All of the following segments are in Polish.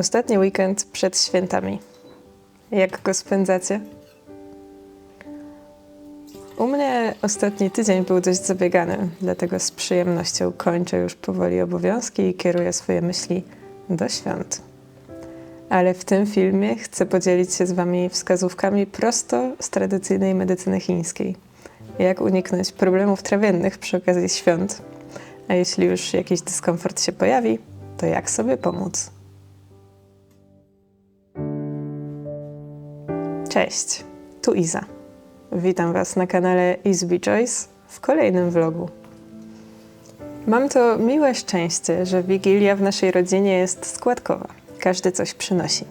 Ostatni weekend przed świętami. Jak go spędzacie? U mnie ostatni tydzień był dość zabiegany, dlatego z przyjemnością kończę już powoli obowiązki i kieruję swoje myśli do świąt. Ale w tym filmie chcę podzielić się z Wami wskazówkami prosto z tradycyjnej medycyny chińskiej. Jak uniknąć problemów trawiennych przy okazji świąt. A jeśli już jakiś dyskomfort się pojawi, to jak sobie pomóc? Cześć, tu Iza. Witam Was na kanale Izby Choice w kolejnym vlogu. Mam to miłe szczęście, że Wigilia w naszej rodzinie jest składkowa. Każdy coś przynosi.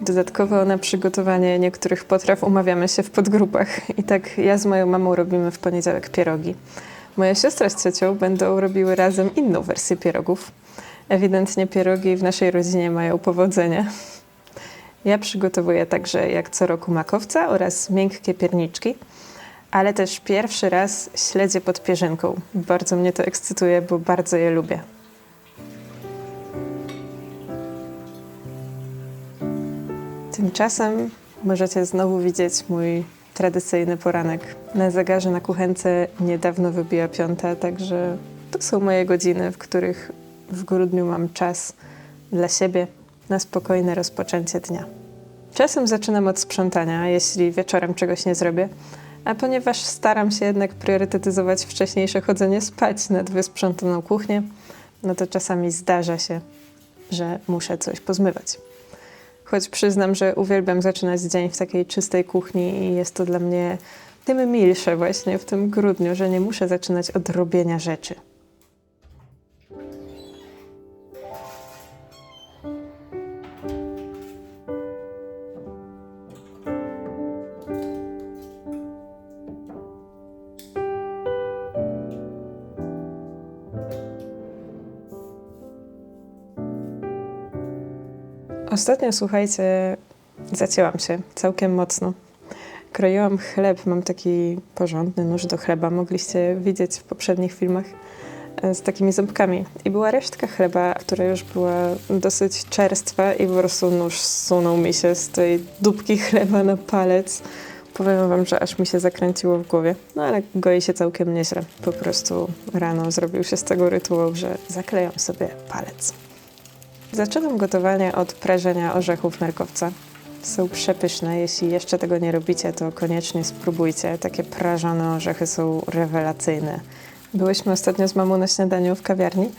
Dodatkowo na przygotowanie niektórych potraw umawiamy się w podgrupach. I tak ja z moją mamą robimy w poniedziałek pierogi. Moja siostra z ciocią będą robiły razem inną wersję pierogów. Ewidentnie pierogi w naszej rodzinie mają powodzenie. Ja przygotowuję także jak co roku makowca oraz miękkie pierniczki, ale też pierwszy raz śledzie pod pierzynką. Bardzo mnie to ekscytuje, bo bardzo je lubię. Tymczasem możecie znowu widzieć mój tradycyjny poranek. Na zegarze na kuchence niedawno wybija piąta, także to są moje godziny, w których w grudniu mam czas dla siebie na spokojne rozpoczęcie dnia. Czasem zaczynam od sprzątania, jeśli wieczorem czegoś nie zrobię, a ponieważ staram się jednak priorytetyzować wcześniejsze chodzenie spać nad wysprzątaną kuchnię, no to czasami zdarza się, że muszę coś pozmywać. Choć przyznam, że uwielbiam zaczynać dzień w takiej czystej kuchni i jest to dla mnie tym milsze właśnie w tym grudniu, że nie muszę zaczynać od robienia rzeczy. Ostatnio, słuchajcie, zacięłam się całkiem mocno. Kroiłam chleb, mam taki porządny nóż do chleba, mogliście widzieć w poprzednich filmach e, z takimi ząbkami. I była resztka chleba, która już była dosyć czerstwa i po prostu nóż zsunął mi się z tej dupki chleba na palec. Powiem wam, że aż mi się zakręciło w głowie. No ale goi się całkiem nieźle. Po prostu rano zrobił się z tego rytuał, że zaklejam sobie palec. Zaczynam gotowanie od prażenia orzechów nerkowca. Są przepyszne. Jeśli jeszcze tego nie robicie, to koniecznie spróbujcie. Takie prażone orzechy są rewelacyjne. Byłyśmy ostatnio z mamą na śniadaniu w kawiarni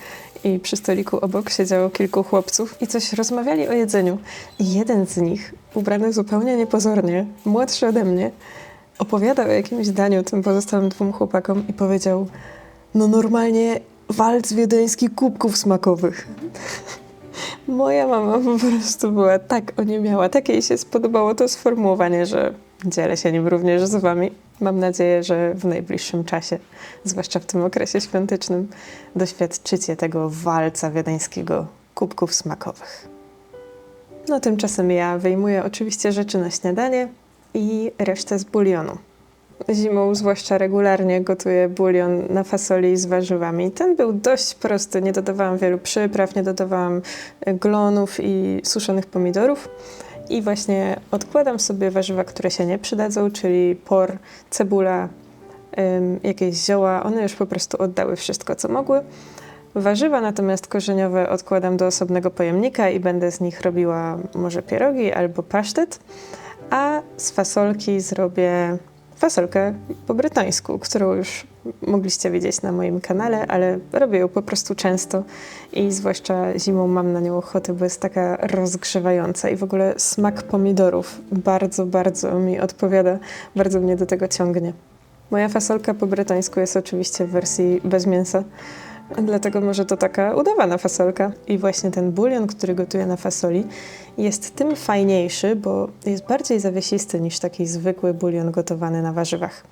i przy stoliku obok siedziało kilku chłopców i coś rozmawiali o jedzeniu. I jeden z nich, ubrany zupełnie niepozornie, młodszy ode mnie, opowiadał o jakimś daniu tym pozostałym dwóm chłopakom i powiedział: No, normalnie walc wiedeński kubków smakowych. Moja mama po prostu była tak oniemiała, tak jej się spodobało to sformułowanie, że dzielę się nim również z wami. Mam nadzieję, że w najbliższym czasie, zwłaszcza w tym okresie świątecznym, doświadczycie tego walca wiedeńskiego kubków smakowych. No tymczasem ja wyjmuję oczywiście rzeczy na śniadanie i resztę z bulionu. Zimą zwłaszcza regularnie gotuję bulion na fasoli z warzywami. Ten był dość prosty, nie dodawałam wielu przypraw, nie dodawałam e, glonów i suszonych pomidorów. I właśnie odkładam sobie warzywa, które się nie przydadzą, czyli por, cebula, jakieś zioła. One już po prostu oddały wszystko, co mogły. Warzywa natomiast korzeniowe odkładam do osobnego pojemnika i będę z nich robiła może pierogi albo pasztet. A z fasolki zrobię fasolkę po brytońsku, którą już mogliście widzieć na moim kanale, ale robię ją po prostu często i zwłaszcza zimą mam na nią ochotę, bo jest taka rozgrzewająca i w ogóle smak pomidorów bardzo, bardzo mi odpowiada, bardzo mnie do tego ciągnie. Moja fasolka po brytońsku jest oczywiście w wersji bez mięsa, Dlatego może to taka udawana fasolka. I właśnie ten bulion, który gotuję na fasoli, jest tym fajniejszy, bo jest bardziej zawiesisty niż taki zwykły bulion gotowany na warzywach.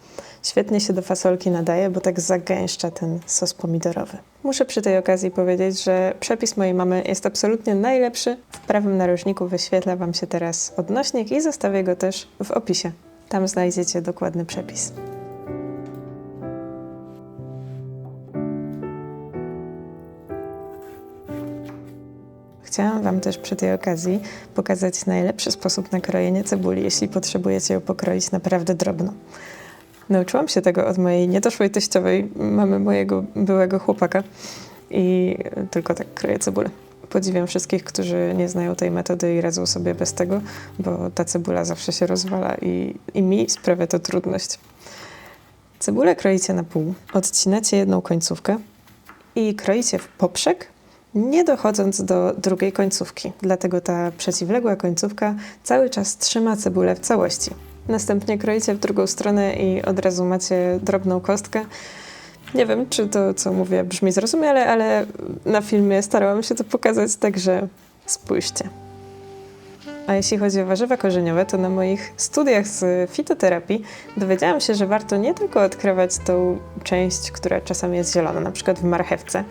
Świetnie się do fasolki nadaje, bo tak zagęszcza ten sos pomidorowy. Muszę przy tej okazji powiedzieć, że przepis mojej mamy jest absolutnie najlepszy. W prawym narożniku wyświetla Wam się teraz odnośnik i zostawię go też w opisie. Tam znajdziecie dokładny przepis. Chciałam Wam też przy tej okazji pokazać najlepszy sposób na krojenie cebuli, jeśli potrzebujecie ją pokroić naprawdę drobno. Nauczyłam się tego od mojej niedoszłej teściowej, mamy mojego byłego chłopaka i tylko tak kroję cebulę. Podziwiam wszystkich, którzy nie znają tej metody i radzą sobie bez tego, bo ta cebula zawsze się rozwala i, i mi sprawia to trudność. Cebulę kroicie na pół, odcinacie jedną końcówkę i kroicie w poprzek, nie dochodząc do drugiej końcówki. Dlatego ta przeciwległa końcówka cały czas trzyma cebulę w całości. Następnie kroicie w drugą stronę i od razu macie drobną kostkę. Nie wiem, czy to, co mówię, brzmi zrozumiale, ale na filmie starałam się to pokazać, także spójrzcie. A jeśli chodzi o warzywa korzeniowe, to na moich studiach z fitoterapii dowiedziałam się, że warto nie tylko odkrywać tą część, która czasami jest zielona, na przykład w marchewce,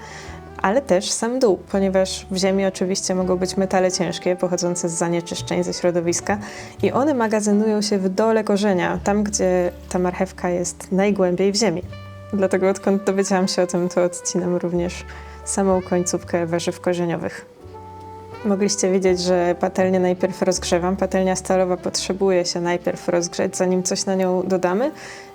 ale też sam dół, ponieważ w ziemi oczywiście mogą być metale ciężkie pochodzące z zanieczyszczeń ze środowiska i one magazynują się w dole korzenia, tam gdzie ta marchewka jest najgłębiej w ziemi. Dlatego odkąd dowiedziałam się o tym, to odcinam również samą końcówkę warzyw korzeniowych. Mogliście widzieć, że patelnię najpierw rozgrzewam. Patelnia stalowa potrzebuje się najpierw rozgrzeć, zanim coś na nią dodamy.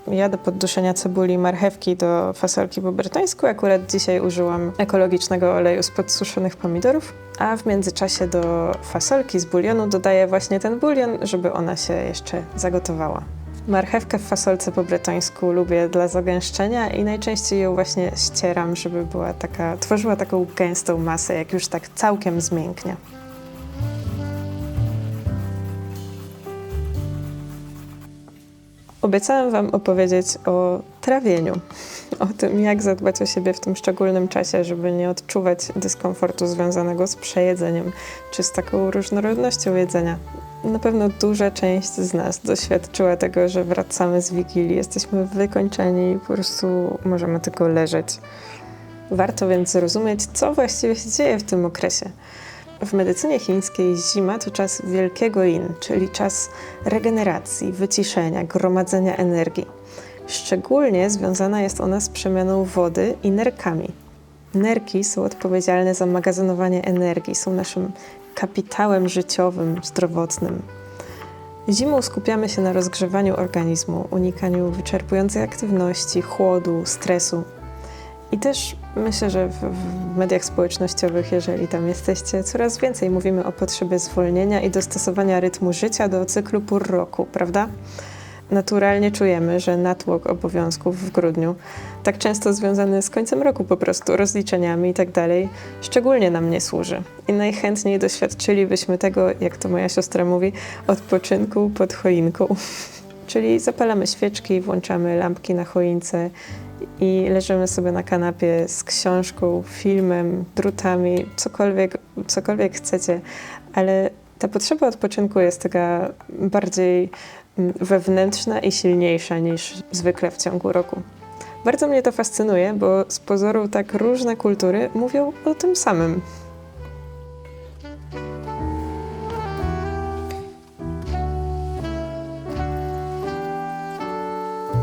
Ja do podduszenia cebuli i marchewki do fasolki po brytońsku akurat dzisiaj użyłam ekologicznego oleju z podsuszonych pomidorów, a w międzyczasie do fasolki z bulionu dodaję właśnie ten bulion, żeby ona się jeszcze zagotowała. Marchewkę w fasolce po bretońsku lubię dla zagęszczenia i najczęściej ją właśnie ścieram, żeby była taka, tworzyła taką gęstą masę, jak już tak całkiem zmięknie. Obiecałam Wam opowiedzieć o trawieniu, o tym, jak zadbać o siebie w tym szczególnym czasie, żeby nie odczuwać dyskomfortu związanego z przejedzeniem czy z taką różnorodnością jedzenia. Na pewno duża część z nas doświadczyła tego, że wracamy z Wigilii, jesteśmy wykończeni i po prostu możemy tylko leżeć. Warto więc zrozumieć, co właściwie się dzieje w tym okresie. W medycynie chińskiej zima to czas wielkiego in, czyli czas regeneracji, wyciszenia, gromadzenia energii. Szczególnie związana jest ona z przemianą wody i nerkami. Nerki są odpowiedzialne za magazynowanie energii, są naszym kapitałem życiowym, zdrowotnym. Zimą skupiamy się na rozgrzewaniu organizmu, unikaniu wyczerpującej aktywności, chłodu, stresu. I też myślę, że w, w, mediach społecznościowych, jeżeli tam jesteście, coraz więcej mówimy o potrzebie zwolnienia i dostosowania rytmu życia do cyklu pór roku, prawda? Naturalnie czujemy, że natłok obowiązków w grudniu, tak często związany z końcem roku po prostu, rozliczeniami i tak dalej, szczególnie nam nie służy. I najchętniej doświadczylibyśmy tego, jak to moja siostra mówi, odpoczynku pod choinką. Czyli zapalamy świeczki, włączamy lampki na choince i leżymy sobie na kanapie z książką, filmem, drutami, cokolwiek, cokolwiek chcecie, ale ta potrzeba odpoczynku jest taka bardziej wewnętrzna i silniejsza niż zwykle w ciągu roku. Bardzo mnie to fascynuje, bo z pozoru tak różne kultury mówią o tym samym.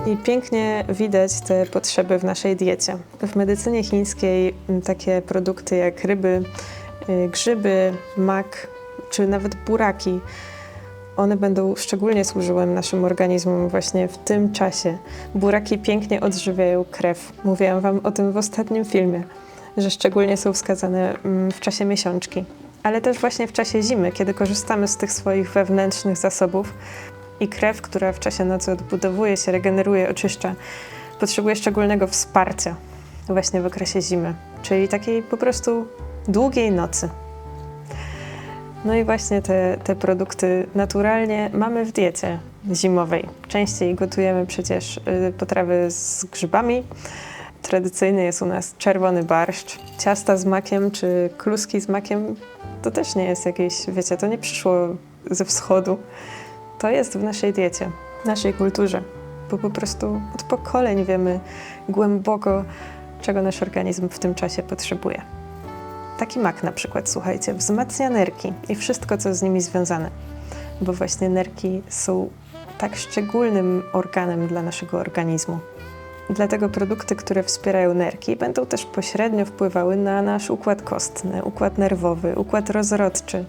I pięknie widać te potrzeby w naszej diecie. W medycynie chińskiej takie produkty jak ryby, y, grzyby, mak czy nawet buraki one będą szczególnie służyły naszym organizmom właśnie w tym czasie. Buraki pięknie odżywiają krew. Mówiłam Wam o tym w ostatnim filmie, że szczególnie są wskazane mm, w czasie miesiączki, ale też właśnie w czasie zimy, kiedy korzystamy z tych swoich wewnętrznych zasobów i krew, która w czasie nocy odbudowuje się, regeneruje, oczyszcza, potrzebuje szczególnego wsparcia właśnie w okresie zimy, czyli takiej po prostu długiej nocy. No i właśnie te, te produkty naturalnie mamy w diecie zimowej. Częściej gotujemy przecież y, potrawy z grzybami. Tradycyjny jest u nas czerwony barszcz, ciasta z makiem czy kluski z makiem. To też nie jest jakieś, wiecie, to nie przyszło ze wschodu. To jest w naszej diecie, naszej kulturze, bo po prostu od pokoleń wiemy głęboko, czego nasz organizm w tym czasie potrzebuje. Taki mak na przykład, słuchajcie, wzmacnia nerki i wszystko, co z nimi związane, bo właśnie nerki są tak szczególnym organem dla naszego organizmu. Dlatego produkty, które wspierają nerki, będą też pośrednio wpływały na nasz układ kostny, układ nerwowy, układ rozrodczy.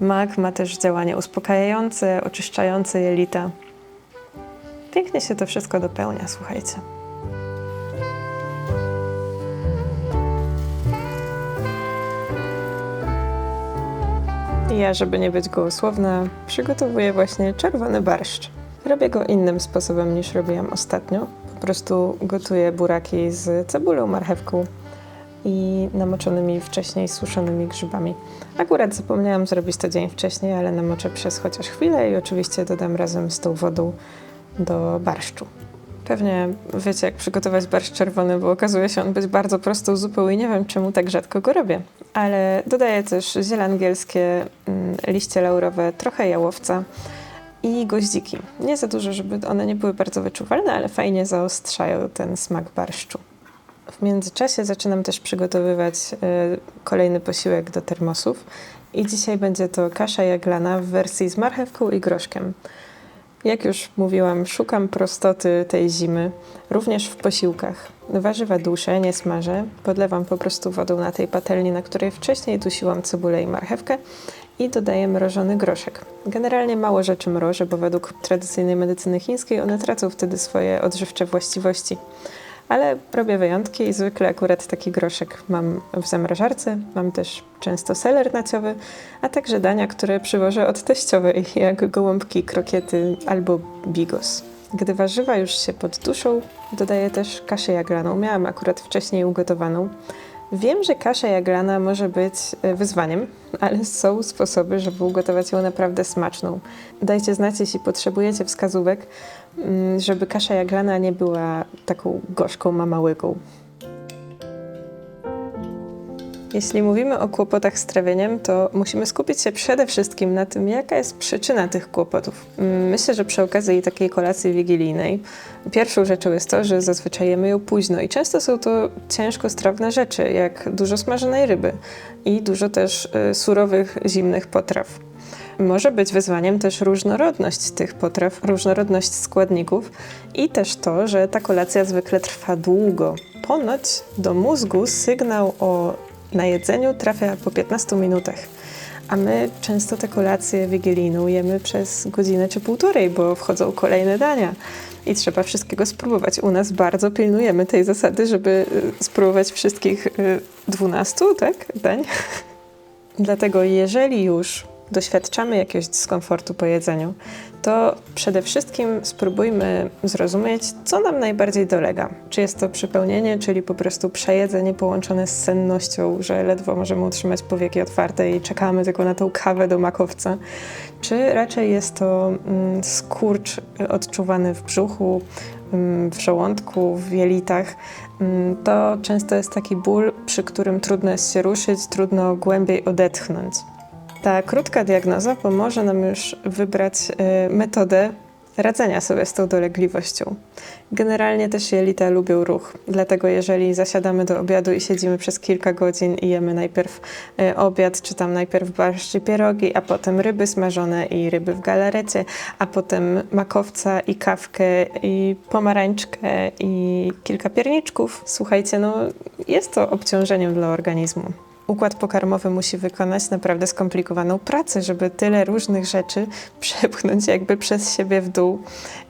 Mak ma też działanie uspokajające, oczyszczające jelita. Pięknie się to wszystko dopełnia, słuchajcie. Ja, żeby nie być gołosłowna, przygotowuję właśnie czerwony barszcz. Robię go innym sposobem niż robiłam ostatnio. Po prostu gotuję buraki z cebulą, marchewką i namoczonymi wcześniej suszonymi grzybami. Akurat zapomniałam zrobić to dzień wcześniej, ale namoczę przez chociaż chwilę i oczywiście dodam razem z tą wodą do barszczu. Pewnie wiecie, jak przygotować barszcz czerwony, bo okazuje się on być bardzo prostą zupą i nie wiem, czemu tak rzadko go robię. Ale dodaję też ziele angielskie, mm, liście laurowe, trochę jałowca i goździki. Nie za dużo, żeby one nie były bardzo wyczuwalne, ale fajnie zaostrzają ten smak barszczu. W międzyczasie zaczynam też przygotowywać y, kolejny posiłek do termosów i dzisiaj będzie to kasza jaglana w wersji z marchewką i groszkiem. Jak już mówiłam, szukam prostoty tej zimy, również w posiłkach. Warzywa duszę, nie smażę, podlewam po prostu wodą na tej patelni, na której wcześniej dusiłam cebulę i marchewkę i dodaję mrożony groszek. Generalnie mało rzeczy mrożę, bo według tradycyjnej medycyny chińskiej one tracą wtedy swoje odżywcze właściwości ale robię wyjątki i zwykle akurat taki groszek mam w zamrażarce. Mam też często seler naciowy, a także dania, które przywożę od teściowej, jak gołąbki, krokiety albo bigos. Gdy warzywa już się podduszą, dodaję też kaszę jaglaną. Miałam akurat wcześniej ugotowaną. Wiem, że kasza jaglana może być e, wyzwaniem, ale są sposoby, żeby ugotować ją naprawdę smaczną. Dajcie znać, jeśli potrzebujecie wskazówek, mm, żeby kasza jaglana nie była taką gorzką mamałygą. Jeśli mówimy o kłopotach z trawieniem, to musimy skupić się przede wszystkim na tym, jaka jest przyczyna tych kłopotów. Mm, myślę, że przy okazji takiej kolacji wigilijnej pierwszą rzeczą jest to, że zazwyczaj jemy ją późno i często są to ciężko strawne rzeczy, jak dużo smażonej ryby i dużo też y, surowych, zimnych potraw. Może być wyzwaniem też różnorodność tych potraw, różnorodność składników i też to, że ta kolacja zwykle trwa długo. Ponoć do mózgu sygnał o na jedzeniu trafia po 15 minutach. A my często te kolacje wigilijne jemy przez godzinę czy półtorej, bo wchodzą kolejne dania i trzeba wszystkiego spróbować. U nas bardzo pilnujemy tej zasady, żeby y, spróbować wszystkich 12 y, tak, dań. Dlatego jeżeli już doświadczamy jakiegoś dyskomfortu po jedzeniu, to przede wszystkim spróbujmy zrozumieć, co nam najbardziej dolega. Czy jest to przypełnienie, czyli po prostu przejedzenie połączone z sennością, że ledwo możemy utrzymać powieki otwarte i czekamy tylko na tą kawę do makowca, czy raczej jest to mm, skurcz odczuwany w brzuchu, mm, w żołądku, w jelitach, mm, to często jest taki ból, przy którym trudno jest się ruszyć, trudno głębiej odetchnąć. Ta krótka diagnoza pomoże nam już wybrać y, metodę radzenia sobie z tą dolegliwością. Generalnie też jelita lubią ruch, dlatego jeżeli zasiadamy do obiadu i siedzimy przez kilka godzin i jemy najpierw y, obiad, czy tam najpierw barszcz i pierogi, a potem ryby smażone i ryby w galarecie, a potem makowca i kawkę i pomarańczkę i kilka pierniczków, słuchajcie, no jest to obciążeniem dla organizmu układ pokarmowy musi wykonać naprawdę skomplikowaną pracę, żeby tyle różnych rzeczy przepchnąć jakby przez siebie w dół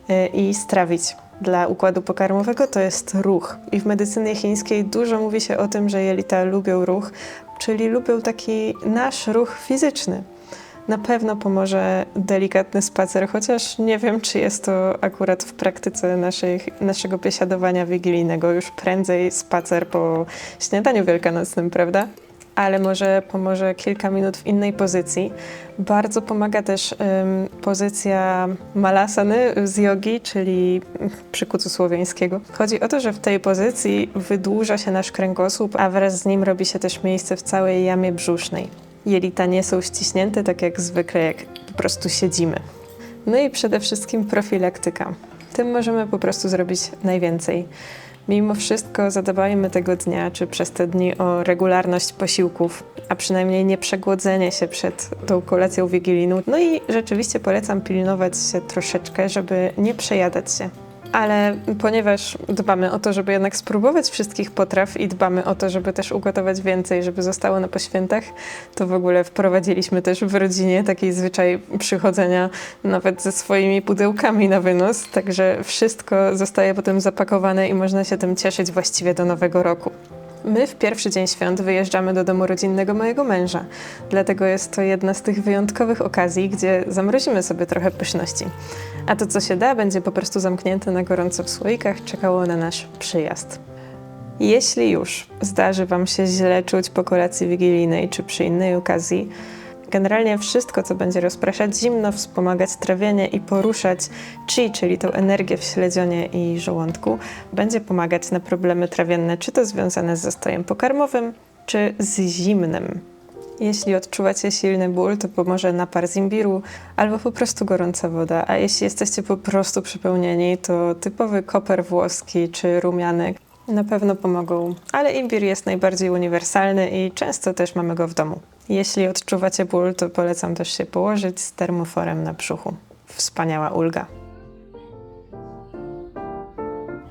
e, i strawić. Dla układu pokarmowego to jest ruch. I w medycynie chińskiej dużo mówi się o tym, że jelita lubią ruch, czyli lubią taki nasz ruch fizyczny. Na pewno pomoże delikatny spacer, chociaż nie wiem, czy jest to akurat w praktyce naszych, naszego biesiadowania wigilijnego. Już prędzej spacer po śniadaniu wielkanocnym, prawda? Ale może pomoże kilka minut w innej pozycji. Bardzo pomaga też pozycja malasany z jogi, czyli przykucu słowiańskiego. Chodzi o to, że w tej pozycji wydłuża się nasz kręgosłup, a wraz z nim robi się też miejsce w całej jamie brzusznej. Jelita nie są ściśnięte tak jak zwykle, jak po prostu siedzimy. No i przede wszystkim profilaktyka. Tym możemy po prostu zrobić najwięcej. Mimo wszystko zadbajmy tego dnia czy przez te dni o regularność posiłków, a przynajmniej nie przegłodzenie się przed tą kolacją wigilijną. No i rzeczywiście polecam pilnować się troszeczkę, żeby nie przejadać się. Ale ponieważ dbamy o to, żeby jednak spróbować wszystkich potraw i dbamy o to, żeby też ugotować więcej, żeby zostało na poświętach, to w ogóle wprowadziliśmy też w rodzinie taki zwyczaj przychodzenia nawet ze swoimi pudełkami na wynos, także wszystko zostaje potem zapakowane i można się tym cieszyć właściwie do nowego roku. My w pierwszy dzień świąt wyjeżdżamy do domu rodzinnego mojego męża, dlatego jest to jedna z tych wyjątkowych okazji, gdzie zamrozimy sobie trochę pyszności. A to, co się da, będzie po prostu zamknięte na gorąco w słoikach, czekało na nasz przyjazd. Jeśli już zdarzy Wam się źle czuć po kolacji wigilijnej czy przy innej okazji, generalnie wszystko, co będzie rozpraszać zimno, wspomagać trawienie i poruszać chi, czyli tą energię w śledzionie i żołądku, będzie pomagać na problemy trawienne, czy to związane z zastojem pokarmowym, czy z zimnem. Jeśli odczuwacie silny ból, to pomoże napar z imbiru albo po prostu gorąca woda, a jeśli jesteście po prostu przepełnieni, to typowy koper włoski czy rumianek na pewno pomogą, ale imbir jest najbardziej uniwersalny i często też mamy go w domu. Jeśli odczuwacie ból, to polecam też się położyć z termoforem na brzuchu. Wspaniała ulga.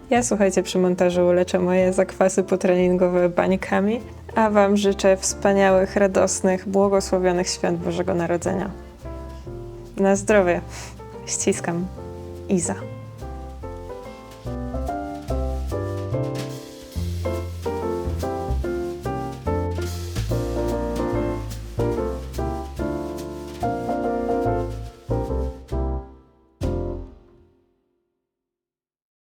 Ja słuchajcie, przy montażu leczę moje zakwasy potreningowe bańkami, a Wam życzę wspaniałych, radosnych, błogosławionych świąt Bożego Narodzenia. Na zdrowie. Ściskam. Iza.